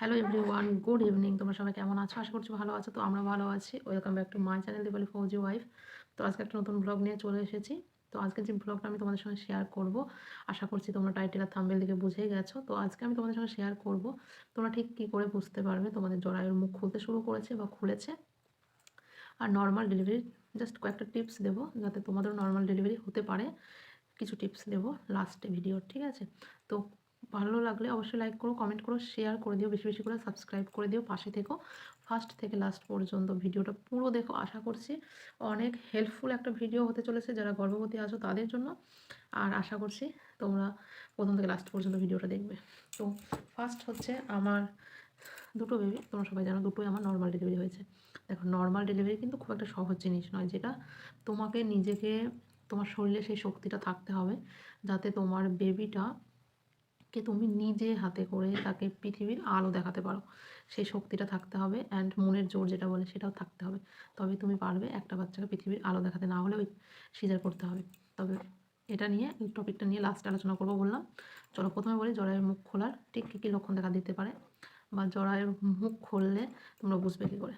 Hello everyone good evening তোমরা সবাই কেমন আছো? আশা করছি ভালো আছো, তো আমরা ভালো আছি। Welcome back to my channel Dipali Fauji wife তো আজকে একটা নতুন ব্লগ নিয়ে চলে এসেছি। তো আজকে যে ব্লগটা আমি তোমাদের সঙ্গে শেয়ার করব, আশা করছি তোমরা টাইটেল আর থাম্বেল দিকে বুঝেই গেছো। তো আজকে আমি তোমাদের সঙ্গে শেয়ার করব, তোমরা ঠিক কী করে বুঝতে পারবে? তোমাদের জরায়ুর মুখ খুলতে শুরু করেছে বা খুলেছে। আর নর্মাল ডেলিভারি জাস্ট কয়েকটা টিপস দেবো, যাতে তোমাদেরও নর্মাল ডেলিভারি হতে পারে। কিছু টিপস দেবো লাস্টে ভিডিওর ঠিক আছে? তো ভালো লাগলে অবশ্যই লাইক করো কমেন্ট করো শেয়ার করে দিও, বেশি বেশি করে সাবস্ক্রাইব করে দিও, পাশে থেকো। ফার্স্ট থেকে লাস্ট পর্যন্ত ভিডিওটা পুরো দেখো, আশা করছি অনেক হেল্পফুল একটা ভিডিও হতে চলেছে যারা গর্ভবতী আছো তাদের জন্য। আর আশা করছি তোমরা প্রথম থেকে লাস্ট পর্যন্ত ভিডিওটা দেখবে। তো ফার্স্ট হচ্ছে আমার দুটো বেবি তোমরা সবাই জানো দুটোই আমার নর্মাল ডেলিভারি হয়েছে। দেখো নর্মাল ডেলিভারি কিন্তু খুব একটা সহজ জিনিস নয়, যেটা তোমাকে নিজেকে, তোমার শরীরে সেই শক্তিটা থাকতে হবে, যাতে তোমার বেবিটা কে তুমি নিজে হাতে করে তাকে পৃথিবীর আলো দেখাতে পারো। সেই শক্তিটা থাকতে হবে অ্যান্ড মনের জোর যেটা বলে সেটাও থাকতে হবে। তবে তুমি পারবে একটা বাচ্চাকে পৃথিবীর আলো দেখাতে, না হলে ওই সিজার করতে হবে। তবে এটা নিয়ে এই টপিকটা নিয়ে লাস্ট আলোচনা করব বললাম। চলো প্রথমে বলি জরায়ের মুখ খোলার ঠিক কী কী লক্ষণ দেখা দিতে পারে বা জরায়ের মুখ খুললে তোমরা বুঝবে কী করে।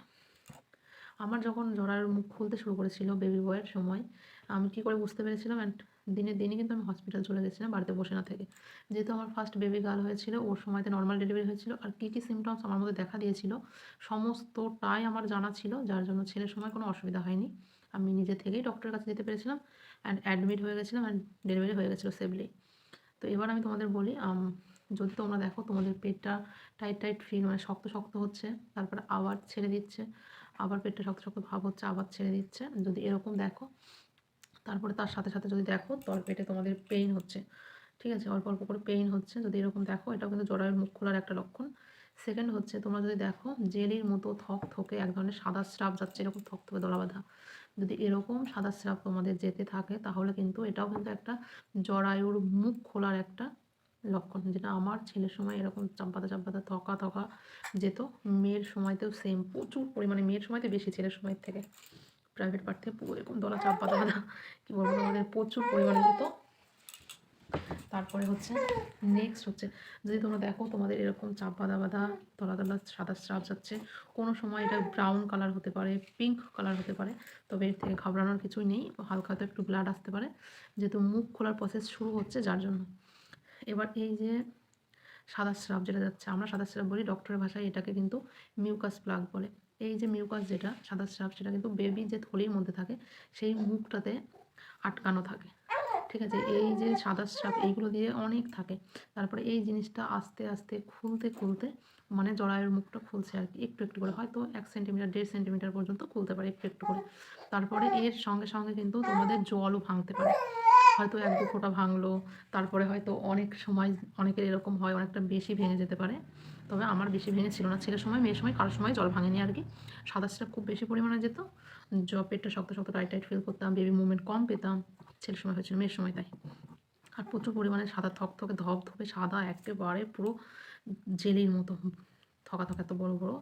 আমার যখন জরায়ের মুখ খুলতে শুরু করেছিল বেবি বয়ের সময়, আমি কী করে বুঝতে পেরেছিলাম অ্যান্ড দিনের দিনই কিন্তু আমি হসপিটাল চলে গেছিলাম বাড়িতে বসে না থেকে। যেহেতু আমার ফার্স্ট বেবি গার্ল হয়েছিল, ওর সময়তে নর্মাল ডেলিভারি হয়েছিল আর কী কী সিমটমস আমার মধ্যে দেখা দিয়েছিল, সমস্তটাই আমার জানা ছিল, যার জন্য ছেলের সময় কোনো অসুবিধা হয়নি। আমি নিজে থেকেই ডক্টরের কাছে যেতে পেরেছিলাম অ্যান্ড অ্যাডমিট হয়ে গেছিলাম অ্যান্ড ডেলিভারি হয়ে গেছিল সেফলি তো এবার আমি তোমাদের বলি যদি তোমরা দেখো তোমাদের পেটটা টাইট টাইট ফিল মানে শক্ত শক্ত হচ্ছে, তারপরে আবার ছেড়ে দিচ্ছে আবার পেটটা শক্ত শক্ত ভাব হচ্ছে, আবার ছেড়ে দিচ্ছে। যদি এরকম দেখো, তারপরে তার সাথে সাথে যদি দেখো তল পেটে তোমাদের পেইন হচ্ছে। ঠিক আছে? অল্প অল্প করে পেইন হচ্ছে। যদি এরকম দেখো, এটাও কিন্তু জরায়ুর মুখ খোলার একটা লক্ষণ। সেকেন্ড হচ্ছে, তোমরা যদি দেখো, জেলির মতো থক থকে, এক ধরনের সাদা স্রাব যাচ্ছে, এরকম থক থকে দলা বাঁধা। যদি এরকম সাদা স্রাব তোমাদের যেতে থাকে, তাহলে কিন্তু এটাও কিন্তু একটা জরায়ুর মুখ খোলার একটা লক্ষণ যেটা আমার ছেলের সময় এরকম চাম্পাতা চাম্পাতা থকা থকা যেত। মেয়ের সময়তেও সেম প্রচুর পরিমাণে, মেয়ের সময়তে বেশি, ছেলের সময়ের থেকে। প্রাইভেট পার্ট থেকে পুরো এরকম দলা চাপ বাঁধা বাঁধা কী বলব আমাদের প্রচুর পরিমাণে যেত। তারপরে হচ্ছে নেক্সট হচ্ছে, যদি তোমরা দেখো তোমাদের এরকম চাপ বাঁধা বাঁধা তলা তলা সাদা স্রাব যাচ্ছে, কোনো সময় এটা ব্রাউন কালার হতে পারে পিঙ্ক কালার হতে পারে, তবে এর থেকে ঘাবড়ানোর কিছুই নেই, হালকা হয়তো একটু ব্লাড আসতে পারে। যেহেতু মুখ খোলার প্রসেস শুরু হচ্ছে, যার জন্য। এবার এই যে সাদা স্রাব যেটা যাচ্ছে, আমরা সাদা স্রাব বলি ডক্টরের ভাষায় এটাকে কিন্তু মিউকাস প্লাগ বলে। এই যে মিউকাস যেটা, সাদা স্রাব সেটা কিন্তু বেবি যে থলির মধ্যে থাকে, সেই মুখটাতে আটকানো থাকে। ঠিক আছে? এই যে সাদা স্রাব এইগুলো দিয়ে অনেক থাকে। তারপরে এই জিনিসটা আস্তে আস্তে খুলতে খুলতে মানে জরায়ুর মুখটা খুলছে আর কি, একটু একটু করে। হয়তো এক সেন্টিমিটার দেড় সেন্টিমিটার পর্যন্ত খুলতে পারে একটু একটু করে। তারপরে এর সঙ্গে সঙ্গে কিন্তু তোমাদের জলও ভাঙতে পারে। হয়তো এক দু ফোঁটা ভাঙলো, তারপরে হয়তো অনেক সময়, অনেকের এরকম হয়, অনেকটা বেশি ভেঙে যেতে পারে। তবে আমার বেশি ভেঙে ছিল না। ছেলের সময়, মেয়ের সময় কারোর সময় জল ভাঙেনি আর কি। সাদা সেটা খুব বেশি পরিমাণে যেত। জ, পেটটা শক্ত শক্ত টাইট টাইট ফিল করতাম বেবি মুভমেন্ট কম পেতাম। ছেলের সময় হয়েছিল, মেয়ের সময় তাই। আর প্রচুর পরিমাণে সাদা থক থকে ধপ ধপে সাদা, একেবারে পুরো জেলির মতো। থকা থকা এত বড় বড়,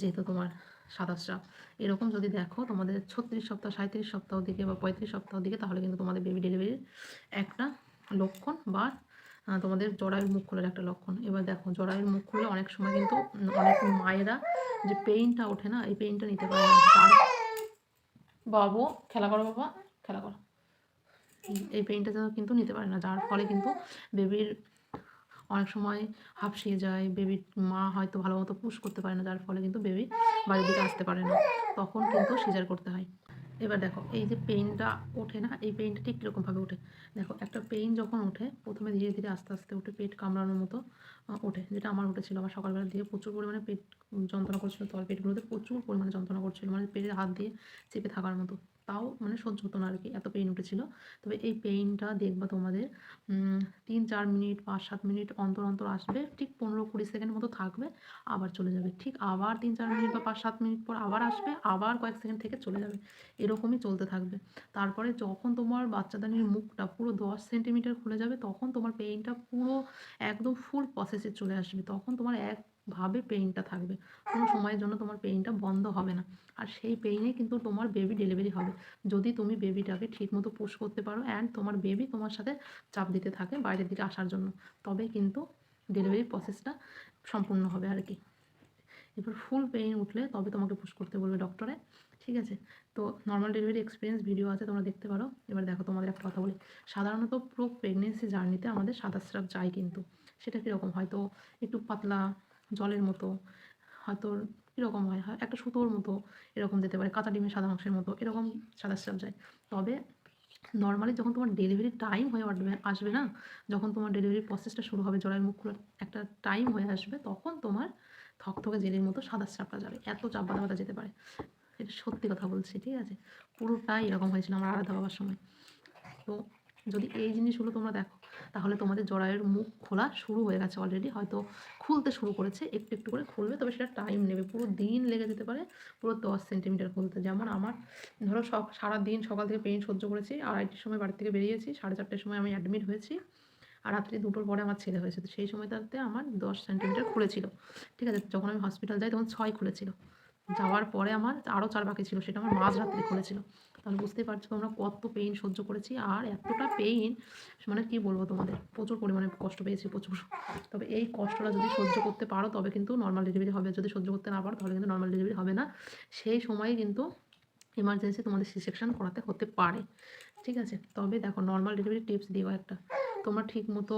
যেহেতু তোমার স্রাব এরকম যদি দেখো, তোমাদের ছত্রিশ সপ্তাহ সাঁত্রিশ সপ্তাহ দিকে বা পঁয়ত্রিশ সপ্তাহ দিকে, তাহলে কিন্তু তোমাদের বেবি ডেলিভারির একটা লক্ষণ বা তোমাদের জরায়ুর মুখ খোলার একটা লক্ষণ। এবার দেখো, জরায়ুর মুখ খুললে অনেক সময় কিন্তু অনেক মায়েরা যে পেইনটা ওঠে না, এই পেইনটা নিতে পারে না। তার বাবু, খেলা করো বাবা, খেলা করো। এই পেইনটা কিন্তু নিতে পারে না, যার ফলে কিন্তু বেবির অনেক সময় হাফসিয়ে যায় বেবির মা হয়তো ভালো মতো পুশ করতে পারে না, যার ফলে কিন্তু বেবি বাড়ির দিকে আসতে পারে না। তখন কিন্তু সিজার করতে হয়। এবার দেখো, এই যে পেইনটা ওঠে না, এই পেইনটা ঠিক কীরকমভাবে ওঠে? দেখো, একটা পেইন যখন ওঠে, প্রথমে ধীরে ধীরে আস্তে আস্তে উঠে পেট কামড়ানোর মতো ওঠে, যেটা আমার উঠেছিল। আমার সকালবেলার দিকে প্রচুর পরিমাণে পেট যন্ত্রণা করছিল তল পেটগুলোতে প্রচুর পরিমাণে যন্ত্রণা করছিল মানে পেটের হাত দিয়ে চেপে থাকার মতো। তাও মানে সহ্য হতো না আর কি, এত পেইন উঠেছিল। তবে এই পেইনটা দেখবা তোমাদের তিন চার মিনিট পাঁচ সাত মিনিট অন্তর অন্তর আসবে, ঠিক পনেরো কুড়ি সেকেন্ড মতো থাকবে, আবার চলে যাবে। ঠিক আবার তিন চার মিনিট বা পাঁচ সাত মিনিট পর আবার আসবে, আবার কয়েক সেকেন্ড থেকে চলে যাবে। এরকমই চলতে থাকবে। তারপরে যখন তোমার বাচ্চাদানির মুখটা পুরো দশ সেন্টিমিটার খুলে যাবে, তখন তোমার পেইনটা পুরো একদম ফুল প্রসেসে চলে আসবে। তখন তোমার এক ভাবে পেইনটা থাকবে। কোনো সময়ের জন্য তোমার পেইনটা বন্ধ হবে না। আর সেই পেইনে কিন্তু তোমার বেবি ডেলিভারি হবে। যদি তুমি বেবিটাকে ঠিকমতো পুশ করতে পারো অ্যান্ড তোমার বেবি তোমার সাথে চাপ দিতে থাকে বাইরের দিকে আসার জন্য, তবে কিন্তু ডেলিভারি প্রসেসটা সম্পূর্ণ হবে আর কি। এরপর ফুল পেইন উঠলে তবে তোমাকে পুশ করতে বলবে ডক্টরে ঠিক আছে? তো নর্মাল ডেলিভারি এক্সপিরিয়েন্স ভিডিও আছে, তোমরা দেখতে পারো। এবার দেখো তোমাদের একটা কথা বলি। সাধারণত পুরো প্রেগনেন্সি জার্নিতে আমাদের সাদা স্রাব যায় কিন্তু। সেটা কীরকম হয়তো একটু পাতলা জলের মতো, হয়তো কীরকম হয় হয় একটা সুতোর মতো এরকম যেতে পারে কাঁচা ডিমের সাদা মাংসের মতো, এরকম সাদা স্রাব যায়। তবে নর্মালি যখন তোমার ডেলিভারি টাইম হয়ে আসবে আসবে না, যখন তোমার ডেলিভারি প্রসেসটা শুরু হবে, জলের মুখগুলো একটা টাইম হয়ে আসবে, তখন তোমার থকথকে জেলের মতো সাদা চাপটা যাবে, এত চাপ বাঁধা বাঁধা যেতে পারে। এটা সত্যি কথা বলছি, ঠিক আছে? পুরোটাই এরকম হয়েছিল আমার আলাদা বাবার সময়। তো যদি এই জিনিসগুলো তোমরা দেখো তাহলে তোমাদের জরায়ের মুখ খোলা শুরু হয়ে গেছে অলরেডি হয়তো খুলতে শুরু করেছে, একটু একটু করে খুলবে, তবে সেটা টাইম নেবে। পুরো দিন লেগে যেতে পারে, পুরো দশ সেন্টিমিটার খুলতে। যেমন আমার, ধরো সব সারা দিন সকাল থেকে পেইন সহ্য করেছি, আড়াইটির সময় বাড়ি থেকে বেরিয়েছি, সাড়ে চারটের সময় আমি অ্যাডমিট হয়েছি, আর রাত্রি দুটোর পরে আমার ছেলে হয়েছে। তো সেই সময়টাতে আমার দশ সেন্টিমিটার খুলেছিল। ঠিক আছে, যখন আমি হসপিটাল যাই তখন ছয় খুলেছিল। যাওয়ার পরে আমার আরও চার বাকি ছিল, সেটা আমার মাঝ রাত্রে খুলেছিল তাহলে বুঝতেই পারছ তোমরা কত পেইন সহ্য করেছি, আর এতটা পেইন মানে কি বলব তোমাদের, প্রচুর পরিমাণে কষ্ট পেয়েছি প্রচুর। তবে এই কষ্টটা যদি সহ্য করতে পারো, তবে কিন্তু নর্মাল ডেলিভারি হবে। যদি সহ্য করতে না পারো, তাহলে কিন্তু নর্মাল ডেলিভারি হবে না। সেই সময় কিন্তু ইমার্জেন্সি তোমাদের সি সেকশন করাতে হতে পারে। ঠিক আছে? তবে দেখো নর্মাল ডেলিভারি টিপস দিও একটা। তোমরা ঠিক মতো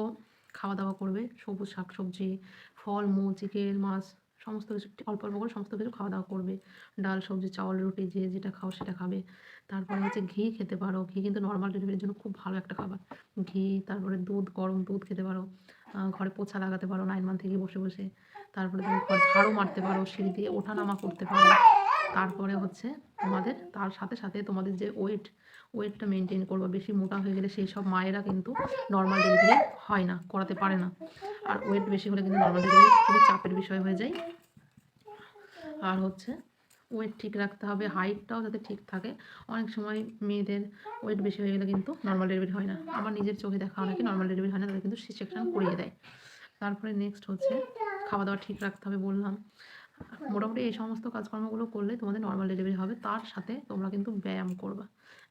খাওয়া দাওয়া করবে, সবুজ শাক সবজি ফল মূল চিকেন, মাছ সমস্ত কিছু, অল্প অল্প করে সমস্ত কিছু খাওয়া দাওয়া করবে। ডাল, সবজি, চাউল, রুটি, যে যেটা খাও সেটা খাবে। তারপরে হচ্ছে ঘি খেতে পারো। ঘি কিন্তু নর্মাল ডেলিভারির জন্য খুব ভালো একটা খাবার। ঘি, তারপরে দুধ, গরম দুধ খেতে পারো। ঘরে পোছা লাগাতে পারো নাইন মান্থ থেকে বসে বসে। তারপরে তুমি ঘর ঝাড়ু মারতে পারো, সিঁড়ি দিয়ে ওঠানামা করতে পারো। তারপরে হচ্ছে তোমাদের, তার সাথে সাথে তোমাদের যে ওয়েট ওয়েটটা মেনটেন করব, বেশি মোটা হয়ে গেলে সেই সব মায়েরা কিন্তু নর্মাল ডেলিভারি হয় না, করাতে পারে না। আর ওয়েট বেশি হলে কিন্তু নর্মাল ডেলিভারি খুবই চাপের বিষয় হয়ে যায়। আর হচ্ছে ওয়েট ঠিক রাখতে হবে হাইটটাও যাতে ঠিক থাকে। অনেক সময় মেয়েদের ওয়েট বেশি হয়ে গেলে কিন্তু নর্মাল ডেলিভারি হয় না। আমার নিজের চোখে দেখা অনেকে নর্মাল ডেলিভারি হয় না তাদের কিন্তু সি সেকশন করিয়ে দেয়। তারপরে নেক্সট হচ্ছে খাওয়া দাওয়া ঠিক রাখতে হবে বললাম। মোটামুটি এই সমস্ত কাজকর্মগুলো করলে তোমাদের নর্মাল ডেলিভারি হবে। তার সাথে তোমরা কিন্তু ব্যায়াম করবা।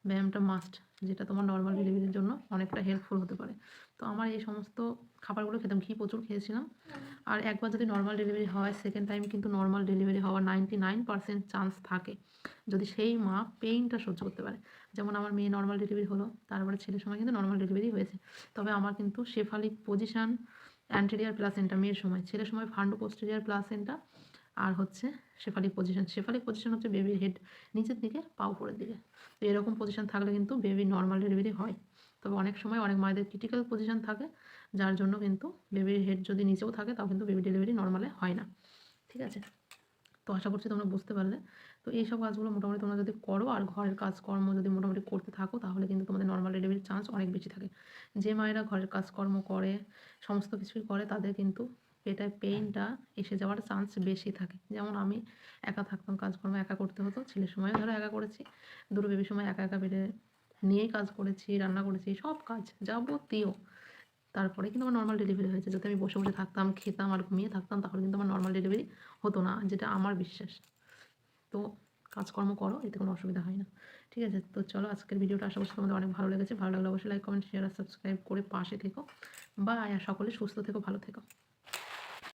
ব্যায়ামটা মাস্ট যেটা তোমার নর্মাল ডেলিভারির জন্য অনেকটা হেল্পফুল হতে পারে। তো আমার এই সমস্ত খাবারগুলো খেতাম ঘি প্রচুর খেয়েছিলাম। আর একবার যদি নর্মাল ডেলিভারি হয় সেকেন্ড টাইম কিন্তু নর্মাল ডেলিভারি হওয়ার নাইনটি নাইন পার্সেন্ট চান্স থাকে। যদি সেই মা পেইনটা সহ্য করতে পারে। যেমন আমার মেয়ে নর্মাল ডেলিভারি হলো, তারপরে ছেলের সময় কিন্তু নর্মাল ডেলিভারি হয়েছে। তবে আমার কিন্তু শেফালিক পজিশান অ্যান্টেরিয়ার প্লাসেন্টা মেয়ের সময়। ছেলের সময় ফান্ডো পোস্টেরিয়ার প্লাসেন্টা আর হচ্ছে শেফালিক পজিশন শেফালিক পজিশন হচ্ছে বেবির হেড নিচের দিকে পা উপরের দিকে। তো এরকম পজিশন থাকলে কিন্তু বেবি নর্মাল ডেলিভারি হয়। তবে অনেক সময় অনেক মায়েদের ক্রিটিক্যাল পজিশন থাকে, যার জন্য কিন্তু বেবির হেড যদি নিচেও থাকে, তাও কিন্তু বেবি ডেলিভারি নর্মালে হয় না। ঠিক আছে? তো আশা করছি তোমরা বুঝতে পারলে। তো এইসব কাজগুলো মোটামুটি তোমরা যদি করো, আর ঘরের কাজকর্ম যদি মোটামুটি করতে থাকো, তাহলে কিন্তু তোমাদের নর্মাল ডেলিভারির চান্স অনেক বেশি থাকে। যে মায়েরা ঘরের কাজকর্ম করে, সমস্ত কিছুই করে, তাদের কিন্তু পেটায় পেইনটা এসে যাওয়ার চান্স বেশি থাকে। যেমন আমি একা থাকতাম, কাজকর্ম একা করতে হতো, ছেলের সময়ও ধরো একা করেছি, দুটো বেবির সময় একা একা বেড়ে নিয়েই কাজ করেছি, রান্না করেছি, সব কাজ যাবতীয়। তারপরে কিন্তু আমার নর্মাল ডেলিভারি হয়েছে। যদি আমি বসে বসে থাকতাম, খেতাম আর ঘুমিয়ে থাকতাম, তাহলে কিন্তু আমার নর্মাল ডেলিভারি হতো না, যেটা আমার বিশ্বাস। তো কাজকর্ম করো, এতে কোনো অসুবিধা হয় না। ঠিক আছে, তো চলো আজকের ভিডিওটা আশা করছি তোমাদের অনেক ভালো লেগেছে। ভালো লাগলে অবশ্যই লাইক কমেন্ট শেয়ার আর সাবস্ক্রাইব করে পাশে থেকো। বা সকলে সুস্থ থেকো, ভালো থেকো।